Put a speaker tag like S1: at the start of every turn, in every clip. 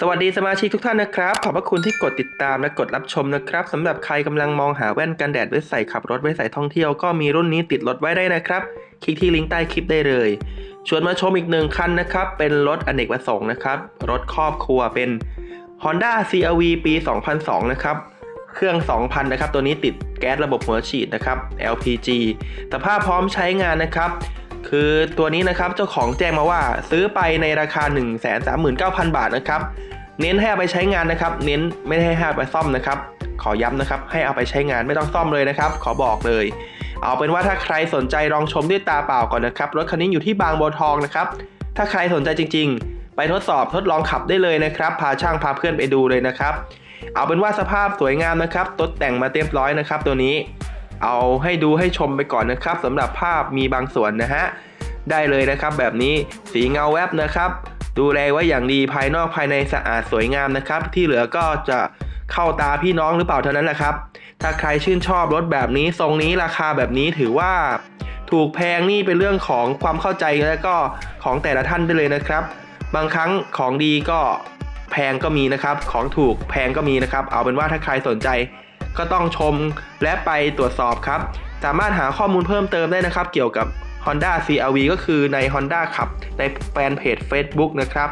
S1: สวัสดีสมาชิกทุกท่านนะครับ ขอบพระคุณที่กดติดตามและกดรับชมนะครับสำหรับใครกำลังมองหาแว่นกันแดดไว้ใส่ขับรถไว้ใส่ท่องเที่ยวก็มีรุ่นนี้ติดรถไว้ได้นะครับ คลิกที่ลิงก์ใต้คลิปได้เลย ชวนมาชมอีกหนึ่งคันนะครับ เป็นรถอเนกประสงค์นะครับ รถครอบครัวเป็น Honda CRV ปี 2002 นะครับเครื่อง 2,000 นะครับ ตัวนี้ติดแก๊สระบบหัวฉีดนะครับ LPG สภาพพร้อมใช้งานนะครับ คือตัวนี้นะครับเจ้าของแจ้งมาว่าซื้อไปในราคา 139,000 บาทนะครับ เน้นให้เอาไปใช้งานนะครับ เน้นไม่ได้ให้เอาไปซ่อมนะครับ ขอย้ำนะครับ ให้เอาไปใช้งานไม่ต้องซ่อมเลยนะครับ ขอบอกเลย เอาเป็นว่าถ้าใครสนใจลองชมด้วยตาเปล่าก่อนนะครับรถคันนี้อยู่ที่บางบัวทองนะครับ ถ้าใครสนใจจริง ๆ ไปทดสอบทดลองขับได้เลยนะครับ พาช่างพาเพื่อนไปดูเลยนะครับ เอาเป็นว่าสภาพสวยงามนะครับตดแต่งมาเต็มร้อยนะครับ ตัวนี้ เอาให้ดูให้ชมไปก่อนนะครับสำหรับภาพมีบางส่วนนะฮะได้เลยนะครับแบบนี้สีเงาแวบนะครับ ดูแลไว้อย่างดีภายนอกภายในสะอาดสวยงามนะครับ ที่เหลือก็จะเข้าตาพี่น้องหรือเปล่าเท่านั้นแหละครับ ถ้าใครชื่นชอบรถแบบนี้ทรงนี้ราคาแบบนี้ถือว่า ถูกแพงนี่เป็นเรื่องของความเข้าใจและก็ของแต่ละท่านได้เลยนะครับ บางครั้งของดีก็แพงก็มีนะครับ ของถูกแพงก็มีนะครับ เอาเป็นว่าถ้าใครสนใจ ก็ต้องชมและไปตรวจสอบครับ สามารถหาข้อมูลเพิ่มเติมได้นะครับ เกี่ยวกับ Honda CRV ก็คือใน Honda ขับในแฟนเพจ Facebook นะครับ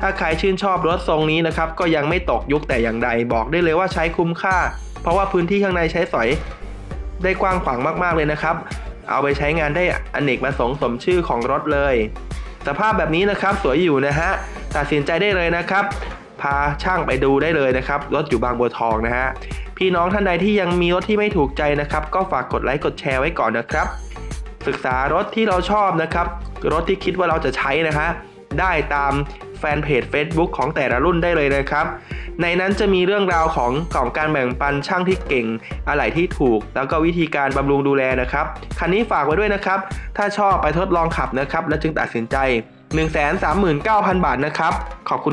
S1: ถ้าใครชื่นชอบรถทรงนี้นะครับ ก็ยังไม่ตกยุคแต่อย่างใด บอกได้เลยว่าใช้คุ้มค่า เพราะว่าพื้นที่ข้างในใช้สอย ได้กว้างขวางมากๆเลยนะครับ เอาไปใช้งานได้อเนกประสงค์สมชื่อของรถเลย สภาพแบบนี้นะครับสวยอยู่นะฮะ ตัดสินใจได้เลยนะครับ พาช่างไปดูได้เลยนะครับ รถอยู่บางบัวทองนะฮะ พี่น้องท่านใดที่ยังมีรถที่ไม่ถูกใจนะครับ ก็ฝากกดไลค์กดแชร์ไว้ก่อนนะครับ ศึกษารถที่เราชอบนะครับ รถที่คิดว่าเราจะใช้นะฮะได้ตามแฟนเพจ Facebook ของแต่ละรุ่นได้เลยนะครับ ในนั้นจะมีเรื่องราวของกล่องการแบ่งปันช่างที่เก่ง อะไหล่ที่ถูก แล้วก็วิธีการบำรุงดูแลนะครับ คันนี้ฝากไว้ด้วยนะครับ ถ้าชอบไปทดลองขับนะครับ แล้วจึงตัดสินใจ 139,000 บาทนะครับ ขอบคุณ